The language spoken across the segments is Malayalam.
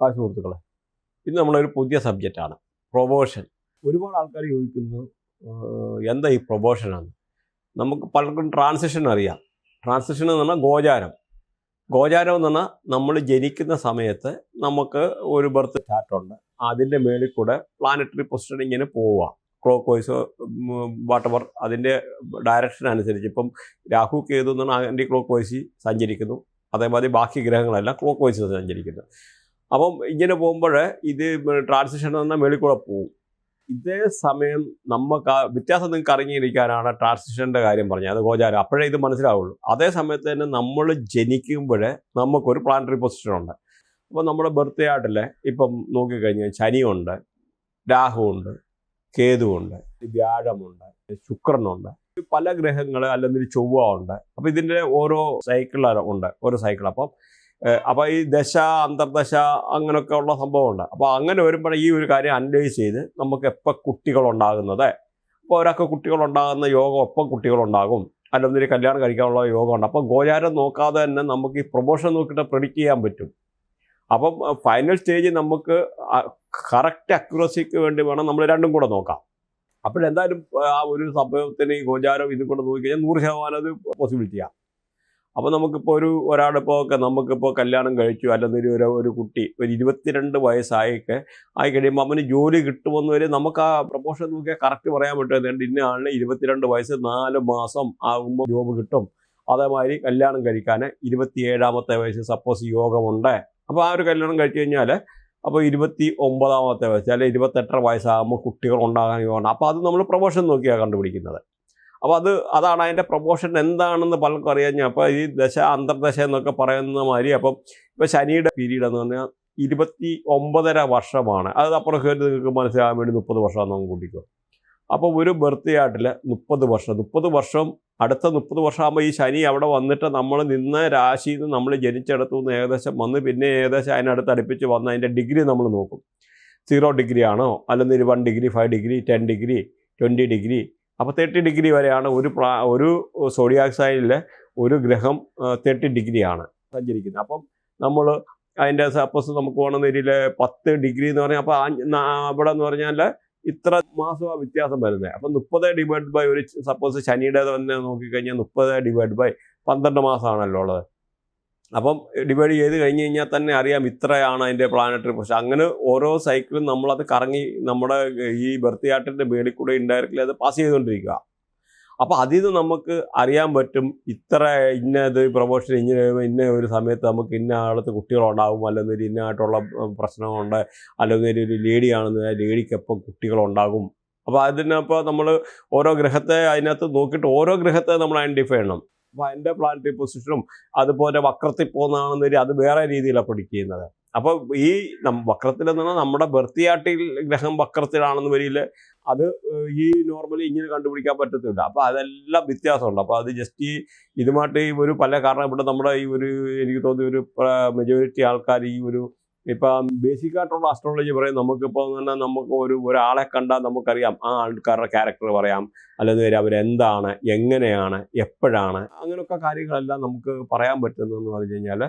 ആ സുഹൃത്തുക്കളെ ഇത് നമ്മളൊരു പുതിയ സബ്ജക്റ്റാണ് പ്രൊബോഷൻ ഒരുപാട് ആൾക്കാർ ചോദിക്കുന്നു "ആഹ്, എന്താ ഈ പ്രൊബോഷനാണ് നമുക്ക് പലർക്കും ട്രാൻസിഷൻ അറിയാം. ട്രാൻസിഷൻ എന്ന് പറഞ്ഞാൽ ഗോചാരം. ഗോചാരം എന്ന് പറഞ്ഞാൽ നമ്മൾ ജനിക്കുന്ന സമയത്ത് നമുക്ക് ഒരു ബർത്ത് ചാർട്ടുണ്ട് അതിന്റെ മേളിൽ കൂടെ പ്ലാനറ്ററി പൊസിഷൻ ഇങ്ങനെ പോവുക. ക്ലോക്ക് വൈസ് വാട്ടവർ അതിന്റെ ഡയറക്ഷൻ അനുസരിച്ച്. ഇപ്പം രാഹു കേതു എന്ന് പറഞ്ഞാൽ ആന്റി ക്ലോക്ക് വൈസ് സഞ്ചരിക്കുന്നു. അതേമാതിരി ബാക്കി ഗ്രഹങ്ങളെല്ലാം ക്ലോക്ക് വൈസ് സഞ്ചരിക്കുന്നു. അപ്പം ഇങ്ങനെ പോകുമ്പോൾ ഇത് ട്രാൻസിഷൻ തന്നെ മേളിൽ കൂടെ പോകും ഇതേ സമയം നമുക്ക് വ്യത്യാസം നിങ്ങൾക്ക് അറിഞ്ഞിരിക്കാനാണ് ട്രാൻസിഷന്റെ കാര്യം പറഞ്ഞത്. അത് ഗോചാരം. അപ്പോഴേ ഇത് മനസ്സിലാവുള്ളൂ. അതേ സമയത്ത് തന്നെ നമ്മൾ ജനിക്കുമ്പോൾ നമുക്കൊരു പ്ലാനറ്ററി പൊസിഷൻ ഉണ്ട്. അപ്പോൾ നമ്മുടെ ബർത്ത്ഡേ ആയിട്ടില്ലേ ഇപ്പം നോക്കിക്കഴിഞ്ഞാൽ ശനിയുണ്ട് രാഹുവുണ്ട് കേതുവുണ്ട് വ്യാഴമുണ്ട് ശുക്രനുണ്ട്. പല ഗ്രഹങ്ങൾ അല്ലെങ്കിൽ ചൊവ്വ ഉണ്ട്. അപ്പോൾ ഇതിന്റെ ഓരോ സൈക്കിൾ ഉണ്ട്. ഓരോ സൈക്കിൾ അപ്പം അപ്പോൾ ഈ ദശ അന്തർദശ അങ്ങനെയൊക്കെ ഉള്ള സംഭവമുണ്ട്. അപ്പോൾ അങ്ങനെ വരുമ്പോൾ ഈ ഒരു കാര്യം അനലൈസ് ചെയ്ത് നമുക്ക് എപ്പോൾ കുട്ടികളുണ്ടാകുന്നത്? അപ്പോൾ ഒരാൾക്ക് കുട്ടികളുണ്ടാകുന്ന യോഗം ഒപ്പം കുട്ടികളുണ്ടാകും. അല്ലെങ്കിൽ കല്യാണം കഴിക്കാനുള്ള യോഗമുണ്ട്. അപ്പോൾ ഗോചാരം നോക്കാതെ തന്നെ നമുക്ക് ഈ പ്രൊമോഷൻ നോക്കിയിട്ട് പ്രിഡിക്റ്റ് ചെയ്യാൻ പറ്റും. അപ്പം ഫൈനൽ സ്റ്റേജ് നമുക്ക് കറക്റ്റ് അക്യുറസിക്ക് വേണ്ടി വേണം നമ്മൾ രണ്ടും കൂടെ നോക്കാം. അപ്പോഴെന്തായാലും ആ ഒരു സംഭവത്തിന് ഈ ഗോചാരം ഇതും കൂടെ നോക്കിക്കഴിഞ്ഞാൽ നൂറ് ശതമാനം അത് പോസിബിലിറ്റിയാണ് അപ്പോൾ നമുക്കിപ്പോൾ ഒരു ഒരാളിപ്പോൾ നമുക്കിപ്പോൾ കല്യാണം കഴിച്ചു അല്ലെങ്കിൽ ഒരു ഒരു കുട്ടി ഒരു ഇരുപത്തിരണ്ട് വയസ്സായിക്കെ ആയി കഴിയുമ്പോൾ അവന് ജോലി കിട്ടുമെന്ന് വരെ നമുക്ക് ആ പ്രൊപ്പോഷൻ നോക്കിയാൽ കറക്റ്റ് പറയാൻ പറ്റും. എന്തുകൊണ്ട് ഇന്ന ആളിന് ഇരുപത്തിരണ്ട് വയസ്സ് നാല് മാസം ആകുമ്പോൾ ജോബ് കിട്ടും. അതേമാതിരി കല്യാണം കഴിക്കാൻ ഇരുപത്തിയേഴാമത്തെ വയസ്സ് സപ്പോസ് യോഗമുണ്ട്. അപ്പോൾ ആ ഒരു കല്യാണം കഴിച്ചു കഴിഞ്ഞാൽ അപ്പോൾ ഇരുപത്തി ഒമ്പതാമത്തെ വയസ്സ് അല്ലെങ്കിൽ ഇരുപത്തെട്ടര വയസ്സാകുമ്പോൾ കുട്ടികൾ ഉണ്ടാകാൻ യോഗമാണ്. അപ്പോൾ അത് നമ്മൾ പ്രൊമോഷൻ നോക്കിയാണ് കണ്ടുപിടിക്കുന്നത്. അപ്പോൾ അത് അതാണ് അതിന്റെ പ്രൊമോഷൻ എന്താണെന്ന് പലർക്കും അറിയാൻ അപ്പോൾ ഈ ദശ അന്തർദശ എന്നൊക്കെ പറയുന്ന മാതിരി അപ്പം ഇപ്പോൾ ശനിയുടെ പീരീഡ് എന്ന് പറഞ്ഞാൽ ഇരുപത്തി ഒമ്പതര വർഷമാണ്. അത് അപ്പുറം കയറി നിങ്ങൾക്ക് മനസ്സിലാകാൻ വേണ്ടി മുപ്പത് വർഷമാണെന്ന് നമുക്ക് കൂട്ടിക്കോ. അപ്പോൾ ഒരു ബർത്ത്ഡേ ആയിട്ടിൽ മുപ്പത് വർഷം. മുപ്പത് വർഷം അടുത്ത മുപ്പത് വർഷമാകുമ്പോൾ ഈ ശനി അവിടെ വന്നിട്ട് നമ്മൾ നിന്ന രാശിയിൽ നിന്ന് നമ്മൾ ജനിച്ചെടുത്തു നിന്ന് ഏകദേശം വന്ന് പിന്നെ ഏകദേശം അതിനടുത്ത് അടുപ്പിച്ച് വന്ന് അതിന്റെ ഡിഗ്രി നമ്മൾ നോക്കും. സീറോ ഡിഗ്രി ആണോ? അല്ലെങ്കിൽ one degree five degree ten degree twenty degree അപ്പോൾ തേർട്ടി ഡിഗ്രി വരെയാണ് ഒരു പ്ലാ ഒരു സോഡിയാക് സൈനിലെ ഒരു ഗ്രഹം തേർട്ടി ഡിഗ്രിയാണ് സഞ്ചരിക്കുന്നത്. അപ്പം നമ്മൾ അതിന്റെ സപ്പോസ് നമുക്ക് വേണമെന്ന രീതിയിൽ പത്ത് ഡിഗ്രി എന്ന് പറഞ്ഞാൽ അപ്പോൾ അവിടെ എന്ന് പറഞ്ഞാൽ ഇത്ര മാസം വ്യത്യാസം വരുന്നത് അപ്പം മുപ്പത് ഡിവൈഡ് ബൈ ഒരു സപ്പോസ് ശനിയുടെ തന്നെ നോക്കിക്കഴിഞ്ഞാൽ മുപ്പത് ഡിവൈഡ് ബൈ പന്ത്രണ്ട് മാസമാണല്ലോ ഉള്ളത്. അപ്പം ഡിവൈഡ് ചെയ്ത് കഴിഞ്ഞ് കഴിഞ്ഞാൽ തന്നെ അറിയാം ഇത്രയാണ് അതിന്റെ പ്ലാനറ്ററി പക്ഷെ അങ്ങനെ ഓരോ സൈക്കിളും നമ്മളത് കറങ്ങി നമ്മുടെ ഈ ബർത്തിയാട്ടിന്റെ മേളിൽ കൂടെ ഇൻഡയറക്റ്റ്ലി അത് പാസ് ചെയ്തുകൊണ്ടിരിക്കുക. അപ്പോൾ അതിൽ നിന്ന് നമുക്ക് അറിയാൻ പറ്റും ഇത്ര ഇന്ന ഇത് പ്രൊമോഷൻ ഇങ്ങനെ ഇന്ന ഒരു സമയത്ത് നമുക്ക് ഇന്ന ആളത്ത് കുട്ടികളുണ്ടാകും അല്ലെങ്കിൽ ഇന്നതായിട്ടുള്ള പ്രശ്നമുണ്ട് അല്ലെങ്കിൽ ഒരു ലേഡിയാണെന്ന് ലേഡിക്ക് എപ്പം കുട്ടികളുണ്ടാകും. അപ്പോൾ അതിനപ്പോൾ നമ്മൾ ഓരോ ഗ്രഹത്തെ അതിനകത്ത് നോക്കിയിട്ട് ഓരോ ഗ്രഹത്തെ നമ്മൾ ഐഡന്റിഫൈ ചെയ്യണം. അതിന്റെ പ്ലാനറ്ററി പൊസിഷനും അതുപോലെ വക്രത്തിൽ പോകുന്നതാണെന്ന് വരി അത് വേറെ രീതിയിലാണ് ചെയ്യുന്നത്. അപ്പോൾ ഈ വക്രത്തിൽ പറഞ്ഞാൽ നമ്മുടെ ബർത്തിയാട്ടിൽ ഗ്രഹം വക്രത്തിലാണെന്ന് വരിയിൽ അത് ഈ നോർമലി ഇങ്ങനെ കണ്ടുപിടിക്കാൻ പറ്റത്തില്ല. അപ്പോൾ അതെല്ലാം വ്യത്യാസമുണ്ട്. അപ്പോൾ അത് ജസ്റ്റ് ഈ ഇതുമായിട്ട് ഈ ഒരു പല കാരണം ഇവിടെ നമ്മുടെ ഈ ഒരു എനിക്ക് തോന്നിയ ഒരു മെജോറിറ്റി ആൾക്കാർ ഈ ഒരു ഇപ്പം ബേസിക് ആയിട്ടുള്ള അസ്ട്രോളജി പറയും. നമുക്കിപ്പോൾ തന്നെ നമുക്ക് ഒരു ഒരാളെ കണ്ടാൽ നമുക്കറിയാം. ആ ആൾക്കാരുടെ ക്യാരക്ടർ പറയാം. അല്ലെങ്കിൽ അവരെന്താണ് എങ്ങനെയാണ് എപ്പോഴാണ് അങ്ങനെയൊക്കെ കാര്യങ്ങളെല്ലാം നമുക്ക് പറയാൻ പറ്റുന്നതെന്ന് പറഞ്ഞു കഴിഞ്ഞാൽ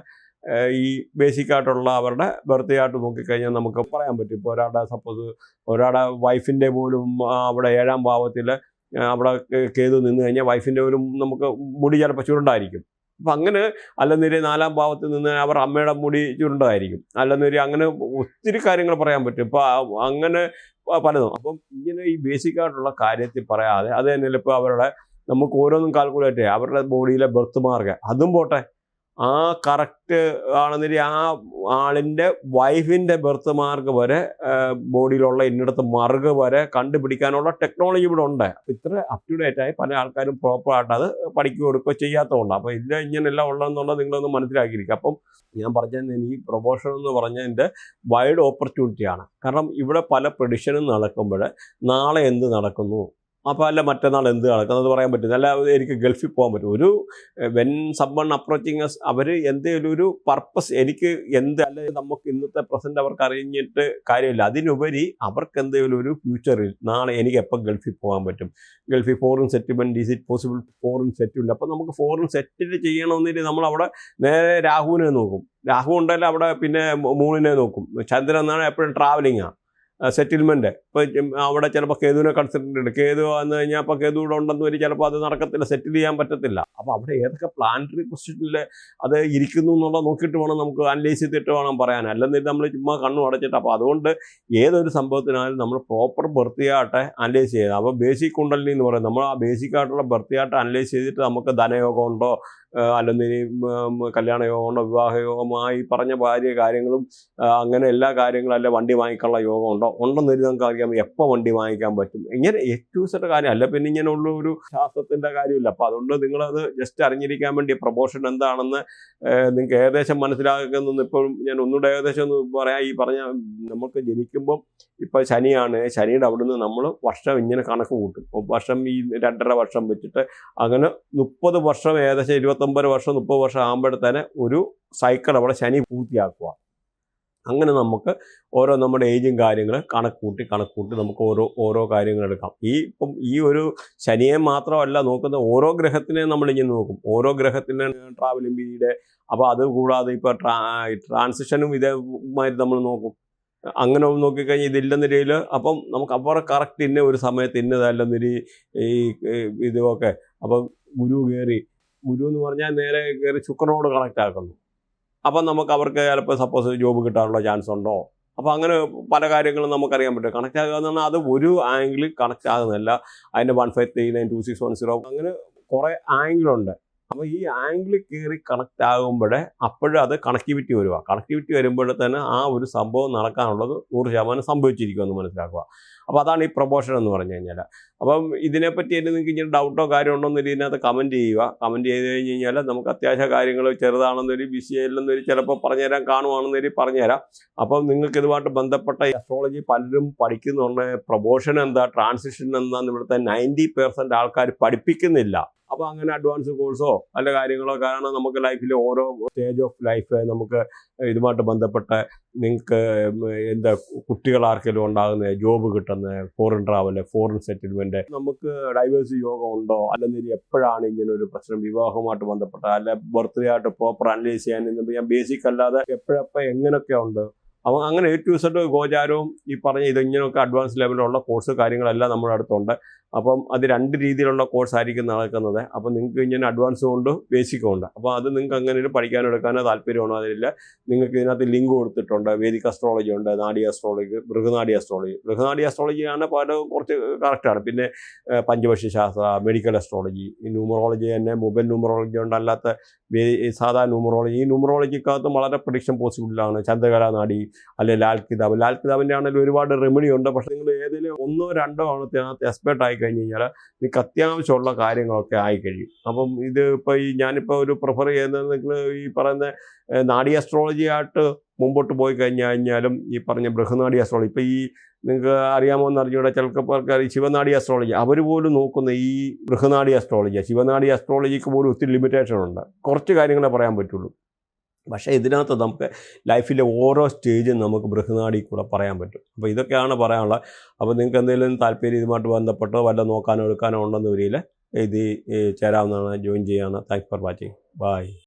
ഈ ബേസിക് ആയിട്ടുള്ള അവരുടെ ബർത്ത്ഡേ ആയിട്ട് നോക്കിക്കഴിഞ്ഞാൽ നമുക്ക് പറയാൻ പറ്റും. ഇപ്പോൾ ഒരാളുടെ സപ്പോസ് ഒരാളുടെ വൈഫിന്റെ പോലും അവിടെ ഏഴാം ഭാവത്തിൽ അവിടെ കേതു നിന്ന് കഴിഞ്ഞാൽ വൈഫിന്റെ പോലും നമുക്ക് മുടി ചിലപ്പോൾ ചുരുണ്ടായിരിക്കും. അപ്പം അങ്ങനെ അല്ലെന്നൊരു നാലാം ഭാവത്തിൽ നിന്ന് അവർ അമ്മയുടെ മുടി ചുരുണ്ടതായിരിക്കും. അല്ലെന്നൊരു അങ്ങനെ ഒത്തിരി കാര്യങ്ങൾ പറയാൻ പറ്റും. ഇപ്പോൾ അങ്ങനെ പലതും. അപ്പം ഇങ്ങനെ ഈ ബേസിക് ആയിട്ടുള്ള കാര്യത്തിൽ പറയാതെ അത് തന്നെ ഇപ്പോൾ അവരുടെ നമുക്ക് ഓരോന്നും കാൽക്കുലേറ്റ് ചെയ്യാം. അവരുടെ ബോഡിയിലെ ബർത്ത് മാർക്ക് അതും പോട്ടെ. ആ കറക്റ്റ് ആണെന്നിരി ആ ആളിന്റെ വൈഫിന്റെ ബർത്ത് മാർക്ക് വരെ ബോഡിയിലുള്ള ഇന്നിടത്ത് മറുക് വരെ കണ്ടുപിടിക്കാനുള്ള ടെക്നോളജി ഇവിടെ ഉണ്ട്. ഇത്ര അപ് ടു ഡേറ്റ് ആയി പല ആൾക്കാരും പ്രോപ്പറായിട്ട് അത് പഠിക്കുകയോ എടുക്കുകയോ ചെയ്യാത്തതുകൊണ്ട്. അപ്പോൾ ഇത് ഇങ്ങനെയല്ല ഉള്ളതെന്നുള്ളത് നിങ്ങളൊന്ന് മനസ്സിലാക്കിയിരിക്കുക. അപ്പം ഞാൻ പറഞ്ഞത് ഈ പ്രൊമോഷൻ എന്ന് പറഞ്ഞതിന്റെ വൈഡ് ഓപ്പർച്യൂണിറ്റിയാണ് കാരണം ഇവിടെ പല പ്രഡിഷനും നടക്കുമ്പോൾ നാളെ എന്ത് നടക്കുന്നു? അപ്പോൾ അല്ല മറ്റന്നാൾ എന്ത് നടക്കുന്നത് പറയാൻ പറ്റും അല്ല എനിക്ക് ഗൾഫിൽ പോകാൻ പറ്റും. ഒരു വെൻ സമ്മൺ അപ്രോച്ചിങ് അസ് അവർ എന്തെങ്കിലും ഒരു പർപ്പസ് എനിക്ക് എന്ത് അല്ലെങ്കിൽ നമുക്ക് ഇന്നത്തെ പ്രസന്റ് അവർക്ക് അറിഞ്ഞിട്ട് കാര്യമില്ല. അതിനുപരി അവർക്ക് എന്തെങ്കിലും ഒരു ഫ്യൂച്ചറിൽ നാളെ എനിക്ക് എപ്പോൾ ഗൾഫിൽ പോകാൻ പറ്റും? ഗൾഫിൽ foreign settlement is it possible foreign settlement അപ്പോൾ നമുക്ക് ഫോറിൻ സെറ്റിൽ ചെയ്യണമെന്നില്ല. നമ്മൾ അവിടെ നേരെ രാഹുവിനെ നോക്കും. രാഹു ഉണ്ടല്ലോ അവിടെ പിന്നെ മൂണിനെ നോക്കും. ചന്ദ്രൻ എന്നാണ് എപ്പോഴും ട്രാവലിങ്ങാണ് സെറ്റിൽമെന്റ് ഇപ്പോൾ അവിടെ ചിലപ്പോൾ കേതുവിനെ കൺസിഡർ ഉണ്ട് കേതു വന്നു കഴിഞ്ഞാൽ അപ്പോൾ കേതു ഇവിടെ ഉണ്ടെന്ന് വരും. ചിലപ്പോൾ അത് നടക്കത്തില്ല സെറ്റിൽ ചെയ്യാൻ പറ്റത്തില്ല. അപ്പോൾ അവിടെ ഏതൊക്കെ പ്ലാനറ്ററി പൊസിഷനിൽ അത് ഇരിക്കുന്നു എന്നുള്ളത് നോക്കിയിട്ട് വേണം നമുക്ക് അനലൈസ് ചെയ്തിട്ട് വേണം പറയാൻ. അല്ലെന്നിട്ട് നമ്മൾ ചുമ്മാ കണ്ണു അടച്ചിട്ട് അപ്പോൾ അതുകൊണ്ട് ഏതൊരു സംഭവത്തിനായാലും നമ്മൾ പ്രോപ്പർ ബർത്തിയാട്ടെ അനലൈസ് ചെയ്യുക. അപ്പോൾ ബേസിക് കുണ്ടലിനി എന്ന് പറയും നമ്മൾ ആ ബേസിക് ആയിട്ടുള്ള ബർത്തിയായിട്ട് അനലൈസ് ചെയ്തിട്ട് നമുക്ക് ധനയോഗം ഉണ്ടോ? അല്ലെങ്കിൽ കല്യാണ യോഗമുണ്ടോ വിവാഹ യോഗമായി പറഞ്ഞ ഭാര്യ കാര്യങ്ങളും അങ്ങനെ എല്ലാ കാര്യങ്ങളും അല്ല വണ്ടി വാങ്ങിക്കാനുള്ള യോഗം ഉണ്ടോ? ഉണ്ടെന്ന് വരും നമുക്ക് അറിയാം എപ്പോൾ വണ്ടി വാങ്ങിക്കാൻ പറ്റും? ഇങ്ങനെ എക്സ്ക്യൂസിന്റെ കാര്യം അല്ല പിന്നെ ഇങ്ങനെയുള്ള ഒരു ശാസ്ത്രത്തിന്റെ കാര്യമില്ല. അപ്പോൾ അതുകൊണ്ട് നിങ്ങളത് ജസ്റ്റ് അറിഞ്ഞിരിക്കാൻ വേണ്ടി പ്രൊപ്പോഷൻ എന്താണെന്ന് നിങ്ങൾക്ക് ഏകദേശം മനസ്സിലാക്കുന്ന ഇപ്പോഴും ഞാൻ ഒന്നുകൂടെ ഏകദേശം ഒന്ന് പറയാം. ഈ പറഞ്ഞ നമുക്ക് ജനിക്കുമ്പം ഇപ്പോൾ ശനിയാണ്. ശനിയുടെ അവിടുന്ന് നമ്മൾ വർഷം ഇങ്ങനെ കണക്ക് കൂട്ടും. വർഷം ഈ രണ്ടര വർഷം വെച്ചിട്ട് അങ്ങനെ മുപ്പത് വർഷം ഏകദേശം ഇരുപത്തൊമ്പത് വർഷം മുപ്പത് വർഷം ആകുമ്പോഴത്തേന് ഒരു സൈക്കിൾ അവിടെ ശനി പൂർത്തിയാക്കുക. അങ്ങനെ നമുക്ക് ഓരോ നമ്മുടെ ഏജും കാര്യങ്ങൾ കണക്കൂട്ടി കണക്കൂട്ടി കണക്ക് കൂട്ടി നമുക്ക് ഓരോ ഓരോ കാര്യങ്ങൾ എടുക്കാം. ഈ ഇപ്പം ഈ ഒരു ശനിയെ മാത്രമല്ല നോക്കുന്ന ഓരോ ഗ്രഹത്തിനെ നമ്മൾ ഇങ്ങനെ നോക്കും. ഓരോ ഗ്രഹത്തിന്റെ ട്രാവലിംഗ് പീരീഡ് അപ്പോൾ അത് കൂടാതെ ഇപ്പോൾ ട്രാ ട്രാൻസിഷനും ഇതേമാതിരി നമ്മൾ നോക്കും. അങ്ങനെ നോക്കിക്കഴിഞ്ഞാൽ ഇതില്ലെന്ന രീതിയിൽ അപ്പം നമുക്ക് അപ്പോൾ കറക്റ്റ് ഇന്ന ഒരു സമയത്ത് ഇന്നതല്ലെന്നൊരു ഈ ഇതുമൊക്കെ. അപ്പം ഗുരു കയറി ഗുരു എന്ന് പറഞ്ഞാൽ നേരെ കയറി ശുക്രനോട് കണക്റ്റ് ആക്കുന്നു. അപ്പം നമുക്ക് അവർക്ക് ചിലപ്പോൾ സപ്പോസ് ജോബ് കിട്ടാനുള്ള ചാൻസ് ഉണ്ടോ? അപ്പോൾ അങ്ങനെ പല കാര്യങ്ങളും നമുക്കറിയാൻ പറ്റും. കണക്റ്റ് ആകുക എന്ന് പറഞ്ഞാൽ അത് ഒരു ആംഗിൾ കണക്റ്റ് ആകുന്നില്ല അതിന്റെ one five three nine two six one zero അങ്ങനെ കുറേ ആംഗിളുണ്ട് അപ്പോൾ ഈ ആംഗിളിൽ കയറി കണക്ട് ആകുമ്പോഴേ അപ്പോഴും അത് കണക്ടിവിറ്റി വരിക കണക്ടിവിറ്റി വരുമ്പോഴേ തന്നെ ആ ഒരു സംഭവം നടക്കാനുള്ളത് നൂറ് ശതമാനം സംഭവിച്ചിരിക്കുമെന്ന് മനസ്സിലാക്കുക. അപ്പോൾ അതാണ് ഈ പ്രൊപ്പോഷൻ എന്ന് പറഞ്ഞു കഴിഞ്ഞാൽ അപ്പം ഇതിനെപ്പറ്റി എന്നെ നിങ്ങൾക്ക് ഇങ്ങനെ ഡൗട്ടോ കാര്യമോ ഉണ്ടോ എന്നൊരു ഇതിനകത്ത് കമന്റ് ചെയ്യുക. കമന്റ് ചെയ്ത് കഴിഞ്ഞ് കഴിഞ്ഞാൽ നമുക്ക് അത്യാവശ്യ കാര്യങ്ങൾ ചെറുതാണെന്നൊരു ബിസിയല്ലെന്നൊരു ചിലപ്പോൾ പറഞ്ഞുതരാൻ കാണുവാണെന്നൊരു പറഞ്ഞുതരാം. അപ്പം നിങ്ങൾക്ക് ഇതുമായിട്ട് ബന്ധപ്പെട്ട അസ്ട്രോളജി പലരും പഠിക്കുന്നുണ്ട് പ്രൊമോഷൻ എന്താ ട്രാൻസിഷൻ എന്താ ഇവിടുത്തെ നയന്റി പെർസെന്റ് ആൾക്കാർ പഠിപ്പിക്കുന്നില്ല. അപ്പോൾ അങ്ങനെ അഡ്വാൻസ് കോഴ്സോ അല്ല കാര്യങ്ങളോ കാരണം നമുക്ക് ലൈഫിൽ ഓരോ സ്റ്റേജ് ഓഫ് ലൈഫ് നമുക്ക് ഇതുമായിട്ട് ബന്ധപ്പെട്ട നിങ്ങൾക്ക് എന്താ കുട്ടികൾ ആർക്കെങ്കിലും ഉണ്ടാകുന്ന ജോബ് കിട്ടുന്ന ഫോറിൻ ട്രാവൽ ഫോറിൻ സെറ്റിൽമെന്റ് നമുക്ക് ഡൈവേഴ്സ് യോഗം ഉണ്ടോ? അല്ലെങ്കിൽ എപ്പോഴാണ് ഇങ്ങനെ ഒരു പ്രശ്നം വിവാഹവുമായിട്ട് ബന്ധപ്പെട്ട അല്ല ബർത്ത്ഡേ ആയിട്ട് പ്രോപ്പർ അനലൈസ് ചെയ്യാൻ ഞാൻ ബേസിക് അല്ലാതെ എപ്പോഴപ്പോൾ എങ്ങനെയൊക്കെ ഉണ്ട്? അപ്പോൾ അങ്ങനെ എ ടു സെഡ് ഗോചാരവും ഈ പറഞ്ഞ ഇത് ഇങ്ങനെയൊക്കെ അഡ്വാൻസ് ലെവലിലുള്ള കോഴ്സ് കാര്യങ്ങളെല്ലാം നമ്മുടെ അടുത്തുണ്ട്. അപ്പം അത് രണ്ട് രീതിയിലുള്ള കോഴ്സ് ആയിരിക്കും നടക്കുന്നത്. അപ്പം നിങ്ങൾക്ക് ഇങ്ങനെ അഡ്വാൻസും ഉണ്ട് ബേസിക്കും ഉണ്ട് അപ്പോൾ അത് നിങ്ങൾക്ക് അങ്ങനെ പഠിക്കാനോ എടുക്കാനോ താല്പര്യമാണോ അതിലില്ല നിങ്ങൾക്ക് ഇതിനകത്ത് ലിങ്ക് കൊടുത്തിട്ടുണ്ട്. വേദിക് അസ്ട്രോളജി ഉണ്ട് നാഡി അസ്ട്രോളജി ബൃഹനാഡി അസ്ട്രോളജി ബൃഹനാഡി അസ്ട്രോളജിയാണ് പല കുറച്ച് കറക്റ്റാണ് പിന്നെ ഏഹ്, ശാസ്ത്ര മെഡിക്കൽ അസ്ട്രോളജി ഈ ന്യൂമറോളജി തന്നെ മൊബൈൽ ന്യൂമറോളജി ഉണ്ട്. അല്ലാത്ത സാധാ ന്യൂമറോളജി ഈ ന്യൂമറോളജിക്കകത്ത് വളരെ പ്രഡിക്ഷൻ പോസിബിളാണ് ചന്ദ്രകല നാഡി അല്ലെ ലാൽ കിതാബ്. ലാൽ കിതാബിന്റെ ആണെങ്കിലും ഒരുപാട് റെമഡി ഉണ്ട്. പക്ഷെ നിങ്ങൾ ഏതെങ്കിലും ഒന്നോ രണ്ടോ ആണ് അതിനകത്ത് എക്സ്പേർട്ട് ആയി കഴിഞ്ഞ് കഴിഞ്ഞാൽ നിങ്ങൾക്ക് അത്യാവശ്യമുള്ള കാര്യങ്ങളൊക്കെ ആയി കഴിയും. അപ്പം ഇത് ഇപ്പോൾ ഈ ഞാനിപ്പോൾ ഒരു പ്രിഫർ ചെയ്യുന്നത് നിങ്ങൾ ഈ പറയുന്ന നാഡി അസ്ട്രോളജി ആയിട്ട് മുമ്പോട്ട് പോയി കഴിഞ്ഞു കഴിഞ്ഞാലും ഈ പറഞ്ഞ ബൃഹനാടി അസ്ട്രോളജി ഇപ്പോൾ ഈ നിങ്ങൾക്ക് അറിയാമോ എന്ന് അറിഞ്ഞൂടെ? ചിലപ്പോൾ ഈ ശിവനാഡി അസ്ട്രോളജി അവർ പോലും നോക്കുന്ന ഈ ബൃഹനാടി അസ്ട്രോളജി ശിവനാടി അസ്ട്രോളജിക്ക് പോലും ഒത്തിരി ലിമിറ്റേഷൻ ഉണ്ട്. കുറച്ച് കാര്യങ്ങളെ പറയാൻ പറ്റുള്ളൂ. പക്ഷേ ഇതിനകത്ത് നമുക്ക് ലൈഫിലെ ഓരോ സ്റ്റേജും നമുക്ക് ബൃഹനാടി കൂടെ പറയാൻ പറ്റും. അപ്പോൾ ഇതൊക്കെയാണ് പറയാനുള്ളത് അപ്പോൾ നിങ്ങൾക്ക് എന്തെങ്കിലും താല്പര്യം ഇതുമായിട്ട് ബന്ധപ്പെട്ടോ വല്ല നോക്കാനോ എടുക്കാനോ ഉണ്ടെന്ന് വരിയിൽ ഇത് ചേരാവുന്നതാണ്. ജോയിൻ ചെയ്യാവുന്ന. Thanks for watching. ബൈ.